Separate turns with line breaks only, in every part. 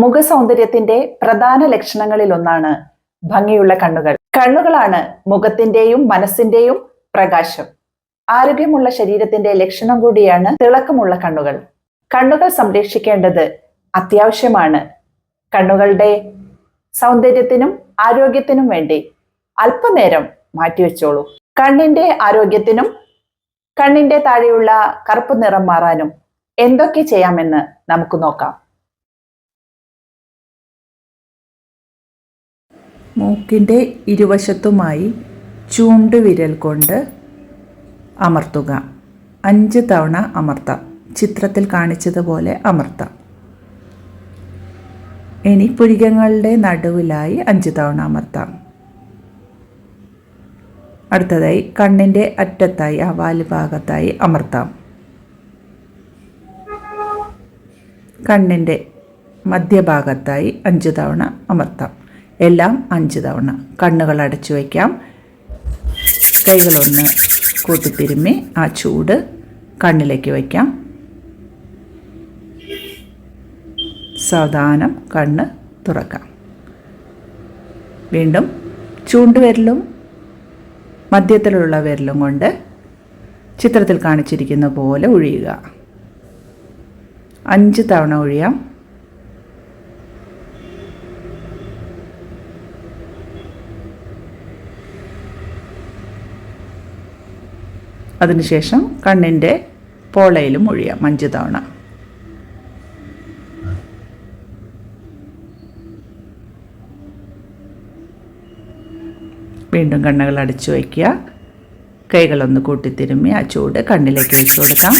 മുഖസൗന്ദര്യത്തിന്റെ പ്രധാന ലക്ഷണങ്ങളിൽ ഒന്നാണ് ഭംഗിയുള്ള കണ്ണുകൾ. കണ്ണുകളാണ് മുഖത്തിന്റെയും മനസ്സിന്റെയും പ്രകാശം. ആരോഗ്യമുള്ള ശരീരത്തിന്റെ ലക്ഷണം കൂടിയാണ് തിളക്കമുള്ള കണ്ണുകൾ. കണ്ണുകൾ സംരക്ഷിക്കേണ്ടത് അത്യാവശ്യമാണ്. കണ്ണുകളുടെ സൗന്ദര്യത്തിനും ആരോഗ്യത്തിനും വേണ്ടി അല്പനേരം മാറ്റിവെച്ചോളൂ. കണ്ണിന്റെ ആരോഗ്യത്തിനും കണ്ണിന്റെ താഴെയുള്ള കറുപ്പ് നിറം മാറാനും എന്തൊക്കെ ചെയ്യാമെന്ന് നമുക്ക് നോക്കാം.
മൂക്കിന്റെ ഇരുവശത്തുമായി ചൂണ്ടുവിരൽ കൊണ്ട് അമർത്തുക. അഞ്ച് തവണ അമർത്താം. ചിത്രത്തിൽ കാണിച്ചതുപോലെ അമർത്താം. ഇനി പുരികങ്ങളുടെ നടുവിലായി അഞ്ച് തവണ അമർത്താം. അടുത്തതായി കണ്ണിന്റെ അറ്റത്തായി ആ ഭാഗത്തായി അമർത്താം. കണ്ണിന്റെ മധ്യഭാഗത്തായി അഞ്ച് തവണ അമർത്താം. എല്ലാം അഞ്ച് തവണ. കണ്ണുകൾ അടച്ചു വയ്ക്കാം. കൈകളൊന്ന് കൂട്ടിത്തിരുമ്മി ആ ചൂട് കണ്ണിലേക്ക് വയ്ക്കാം. സാവധാനം കണ്ണ് തുറക്കാം. വീണ്ടും ചൂണ്ട് വിരലും മധ്യത്തിലുള്ള വിരലും കൊണ്ട് ചിത്രത്തിൽ കാണിച്ചിരിക്കുന്ന പോലെ ഒഴിയുക. അഞ്ച് തവണ ഒഴിയാം. അതിനുശേഷം കണ്ണിന്റെ പോളയിലും ഒഴിയാം അഞ്ച് തവണ വീണ്ടും കണ്ണുകൾ അടച്ചു വയ്ക്കുക. കൈകളൊന്ന് കൂട്ടിത്തിരുമ്മി ആ ചൂട് കണ്ണിലേക്ക് വെച്ച് കൊടുക്കാം.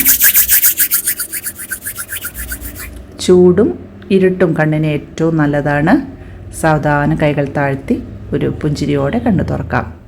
ചൂടും ഇരുട്ടും കണ്ണിന് ഏറ്റവും നല്ലതാണ്. സാവധാനം കൈകൾ താഴ്ത്തി ഒരു പുഞ്ചിരിയോടെ കണ്ണു തുറക്കാം.